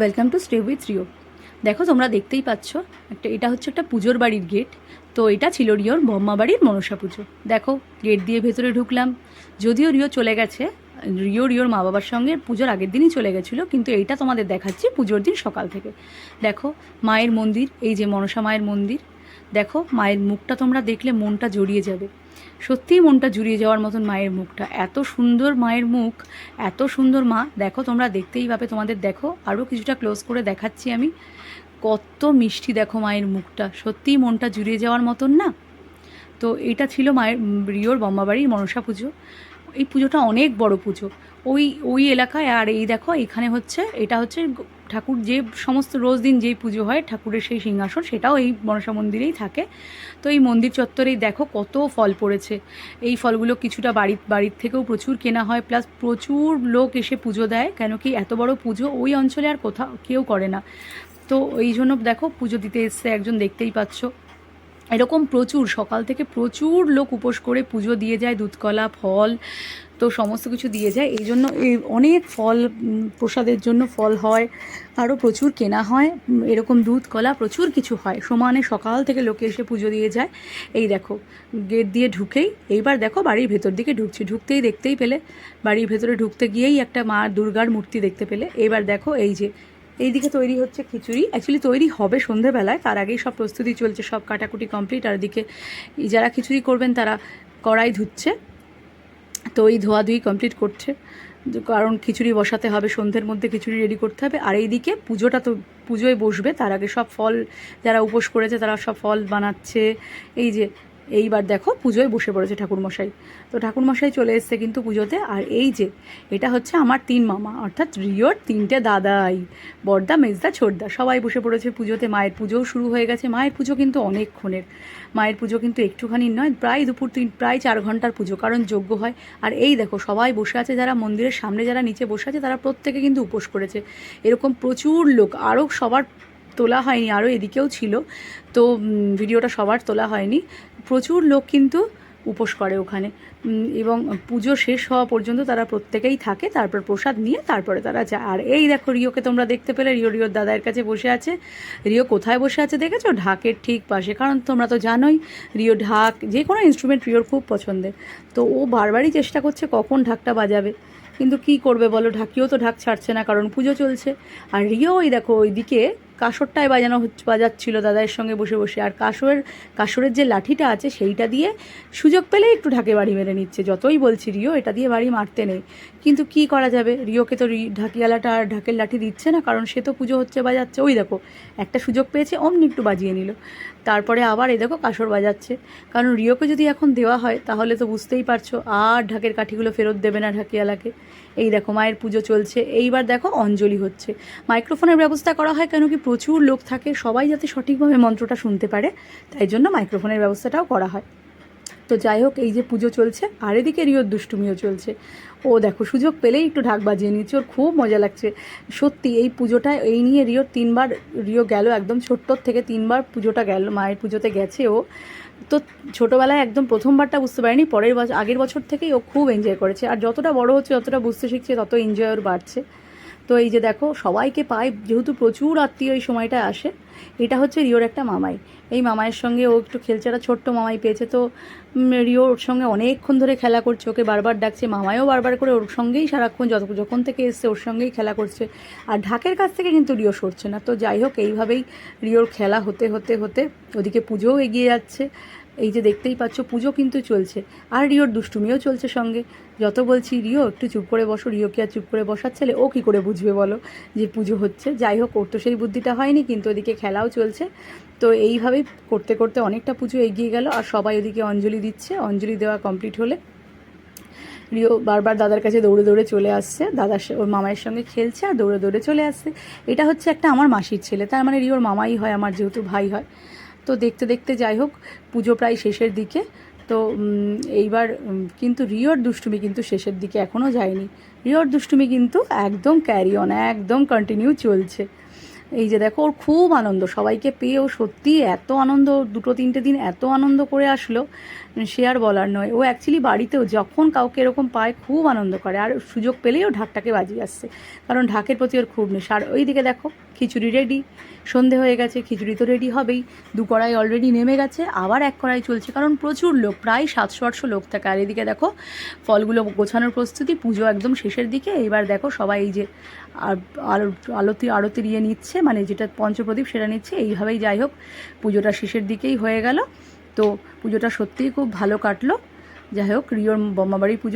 Welcome to stay with Rio দেখো, তোমরা দেখতেই পাচ্ছ, একটা এটা হচ্ছে একটা পুজোর বাড়ির গেট। তো এটা ছিল রিওর বম্মা বাড়ির মনসা পুজো। দেখো, গেট দিয়ে ভেতরে ঢুকলাম। যদিও রিও চলে গেছে, রিও রিওর মা বাবার সঙ্গে পুজোর আগের দিনই চলে গেছিল, কিন্তু এইটা তোমাদের দেখাচ্ছি পুজোর দিন সকাল থেকে। দেখো, মায়ের মন্দির, এই যে মনসা মায়ের মন্দির। দেখো, মায়ের মুখটা তোমরা দেখলে মনটা জড়িয়ে যাবে। সত্যিই মনটা জুড়িয়ে যাওয়ার মতন মায়ের মুখটা। এত সুন্দর মায়ের মুখ, এত সুন্দর মা। দেখো, তোমরা দেখতেই পাবে, তোমাদের দেখো। আরও কিছুটা ক্লোজ করে দেখাচ্ছি আমি। কত মিষ্টি দেখো মায়ের মুখটা। সত্যিই মনটা জুড়িয়ে যাওয়ার মতন না? তো এটা ছিল মায়ের রিওর বম্মাবাড়ির মনসা পুজো। এই পুজোটা অনেক বড় পুজো। ওই ওই এলাকায় আর এই দেখো, এখানে হচ্ছে, এটা হচ্ছে ঠাকুর যে সমস্ত রোজ দিন যেই পুজো হয়, ঠাকুরের সেই সিংহাসন সেটাও এই মনসা মন্দিরেই থাকে। তো এই মন্দির চত্বরেই দেখো কত ফল পড়েছে। এই ফলগুলো কিছুটা বাড়ির বাড়ির থেকেও প্রচুর কেনা হয়, প্লাস প্রচুর লোক এসে পুজো দেয়, কেন কি এত বড় পুজো ওই অঞ্চলে আর কোথাও কেউ করে না। তো এই জন্য দেখো পুজো দিতে এসছে একজন দেখতেই পাচ্ছ। এরকম প্রচুর, সকাল থেকে প্রচুর লোক উপোস করে পুজো দিয়ে যায়, দুধকলা, ফল তো সমস্ত কিছু দিয়ে যায়। এই জন্য এই অনেক ফল প্রসাদের জন্য ফল হয়। আরও প্রচুর কেনা হয়। এরকম দুধ, কলা প্রচুর কিছু হয়। সমানে সকাল থেকে লোকে এসে পুজো দিয়ে যায়। এই দেখো, গেট দিয়ে ঢুকেই, এইবার দেখো বাড়ির ভেতর দিকে ঢুকছি। ঢুকতেই দেখতেই পেলে, বাড়ির ভেতরে ঢুকতে গিয়েই একটা মা দুর্গার মূর্তি দেখতে পেলে। এবার দেখো এই যে এইদিকে তৈরি হচ্ছে খিচুড়ি। অ্যাকচুয়ালি তৈরি হবে সন্ধেবেলায়, তার আগেই সব প্রস্তুতি চলছে, সব কাটাকুটি কমপ্লিট আর দিকে যারা খিচুড়ি করবেন তারা কড়াই ধুচ্ছে। তো এই ধোয়াধুয়ি কমপ্লিট করছে। কারণ খিচুড়ি বসাতে হবে, সন্ধ্যের মধ্যে খিচুড়ি রেডি করতে হবে। আর এইদিকে পুজোটা তো, পুজোয় বসবে, তার আগে সব ফল যারা উপোস করেছে তারা সব ফল বানাচ্ছে। এই যে এইবার দেখো পুজোয় বসে পড়েছে ঠাকুরমশাই। তো ঠাকুরমশাই চলে এসছে কিন্তু পুজোতে। আর এই যে, এটা হচ্ছে আমার তিন মামা, অর্থাৎ রিওর তিনটে দাদাই বড়দা মেজদা, ছোটদা। সবাই বসে পড়েছে পুজোতে। মায়ের পুজোও শুরু হয়ে গেছে। মায়ের পুজো কিন্তু অনেকক্ষণের। মায়ের পুজো কিন্তু একটুখানি নয়, প্রায় দুপুর তিন, প্রায় চার ঘণ্টার পুজো, কারণ যোগ্য হয়। আর এই দেখো, সবাই বসে আছে, যারা মন্দিরের সামনে, যারা নিচে বসে আছে, তারা প্রত্যেকে কিন্তু উপোস করেছে। এরকম প্রচুর লোক, আরও সবার তোলা হয়নি, আরও এদিকেও ছিল। তো ভিডিওটা সবার তোলা হয়নি। প্রচুর লোক কিন্তু উপোস করে ওখানে। এবং পুজো শেষ হওয়া পর্যন্ত তারা প্রত্যেকেই থাকে, তারপর প্রসাদ নিয়ে তারপরে তারা যায়। আর এই দেখো রিওকে তোমরা দেখতে পেলে, রিও, রিওর দাদার কাছে বসে আছে। রিও কোথায় বসে আছে দেখেছ? ঢাকের ঠিক পাশে। কারণ তোমরা তো জানোই, রিও ঢাক, যে কোনো ইনস্ট্রুমেন্ট রিওর খুব পছন্দের। তো ও বারবারই চেষ্টা করছে কখন ঢাকটা বাজাবে। কিন্তু কি করবে বলো? ঢাকিও তো ঢাক ছাড়ছে না, কারণ পুজো চলছে। আর রিও ওই দেখো ওইদিকে কাসরটায় বাজানো হচ্ছে বাজাচ্ছিল দাদার সঙ্গে বসে বসে। আর কাসরের কাসরের যে লাঠিটা আছে, সেইটা দিয়ে সুযোগ পেলে একটু ঢাকে বাড়ি মেরে নিচ্ছে। যতই বলছি, রিও, এটা দিয়ে বাড়ি মারতে নেই। কিন্তু কি করা যাবে? রিওকে তো ঢাকিয়ালাটা আর ঢাকের লাঠি দিচ্ছে না, কারণ সে তো পুজো হচ্ছে, বাজাচ্ছে। ওই দেখো, একটা সুযোগ পেয়েছে, অমনি একটু বাজিয়ে নিল। তারপরে আবার এই দেখো কাসর বাজাচ্ছে। কারণ রিওকে যদি এখন দেওয়া হয়, তাহলে তো বুঝতেই পারছ, আর ঢাকের কাঠিগুলো ফেরত দেবে না ঢাকিয়ালাকে। এই দেখো, মায়ের পুজো চলছে। এইবার দেখো, অঞ্জলি হচ্ছে। মাইক্রোফোনের ব্যবস্থা করা হয় কেন কি প্রচুর লোক থাকে, সবাই যাতে সঠিকভাবে মন্ত্রটা শুনতে পারে, তাই জন্য মাইক্রোফোনের ব্যবস্থাটাও করা হয়। তো যাই হোক, এই যে পুজো চলছে, আর এদিকে রিওর দুষ্টুমিও চলছে। ও দেখো, সুযোগ পেলেই একটু ঢাক বাজিয়ে নিচ্ছে, ওর খুব মজা লাগছে। সত্যি, এই পুজোটা, এই নিয়ে রিওর তিনবার রিও গেল একদম ছোট্টর থেকে তিনবার পুজোটা গেল, মায়ের পুজোতে গেছে ও। তো ছোটোবেলায় একদম প্রথমবারটা বুঝতে পারিনি, পরের বছর আগের বছর থেকেই ও খুব এনজয় করেছে। আর যতটা বড় হচ্ছে, যতটা বুঝতে শিখছে, তত এনজয় ওর বাড়ছে। তো এই যে দেখো, সবাইকে পায়, যেহেতু প্রচুর আত্মীয় এই সময়টা আসে, এটা হচ্ছে রিওর একটা মামাই। এই মামাইয়ের সঙ্গে ও একটু খেলছে একটা ছোট্ট মামাই পেয়েছে, তো রিও ওর সঙ্গে অনেকক্ষণ ধরে খেলা করছে, ওকে বারবার ডাকছে, মামাইও বারবার করে ওর সঙ্গেই সারাক্ষণ যত, যখন থেকে এসছে ওর সঙ্গেই খেলা করছে। আর ঢাকের কাছ থেকে কিন্তু রিও সরছে না, তো যাই হোক, এইভাবেই রিওর খেলা হতে হতে হতে ওদিকে পুজোও এগিয়ে যাচ্ছে এই যে দেখতেই পাচ্ছ, পুজো কিন্তু চলছে। আর রিওর দুষ্টুমিও চলছে সঙ্গে। যত বলছি, রিও, একটু চুপ করে বসো। রিও কি আর চুপ করে বসার ছেলে? ও কী করে বুঝবে বলো যে পুজো হচ্ছে? যাই হোক, ওর তো সেই বুদ্ধিটা হয়নি, কিন্তু ওদিকে খেলাও চলছে। তো এইভাবেই করতে করতে অনেকটা পুজো এগিয়ে গেল। আর সবাই ওদিকে অঞ্জলি দিচ্ছে। অঞ্জলি দেওয়া কমপ্লিট হলে রিও বারবার দাদার কাছে দৌড়ে দৌড়ে চলে আসছে। দাদার ওর মামায়ের সঙ্গে খেলছে আর দৌড়ে দৌড়ে চলে আসছে। এটা হচ্ছে একটা আমার মাসির ছেলে। তার মানে রিওর মামাই হয়, আমার যেহেতু ভাই হয়। তো দেখতে দেখতে যাই হোক, পুজো প্রায় শেষের দিকে। তো এইবার কিন্তু রিওর দুষ্টুমি কিন্তু শেষের দিকে এখনও যায়নি। রিওর দুষ্টুমি কিন্তু একদম ক্যারি অন একদম কন্টিনিউ চলছে। এই যে দেখো, ওর খুব আনন্দ। সবাইকে পেয়ে ও সত্যি এত আনন্দ, দুটো তিনটে দিন এত আনন্দ করে আসলো, সে আর বলার নয়। ও অ্যাকচুয়ালি বাড়িতেও যখন কাউকে এরকম পায়, খুব আনন্দ করে। আর সুযোগ পেলেই ও ঢাকটাকে বাজিয়ে আসছে। কারণ ঢাকের প্রতি ওর খুব নেশা। আর ওই দিকে দেখো, খিচুড়ি রেডি সন্ধে হয়ে গেছে, খিচুড়ি তো রেডি হবেই। দু কড়াই অলরেডি নেমে গেছে, আবার এক কড়াই চলছে, কারণ প্রচুর লোক, প্রায় সাতশো, আটশো লোক থাকে। আর এদিকে দেখো, ফলগুলো গোছানোর প্রস্তুতি, পুজো একদম শেষের দিকে। এবার দেখো সবাই এই যে আর আলো আলতি, আরতি ইয়ে নিচ্ছে মানে যেটা পঞ্চপ্রদীপ সেটা নিচ্ছে, এইভাবেই যাই হোক, পুজোটা শেষের দিকেই হয়ে গেল। তো পুজোটা সত্যিই খুব ভালো কাটলো। যাই হোক, রিওর বোমাবাড়ির পুজো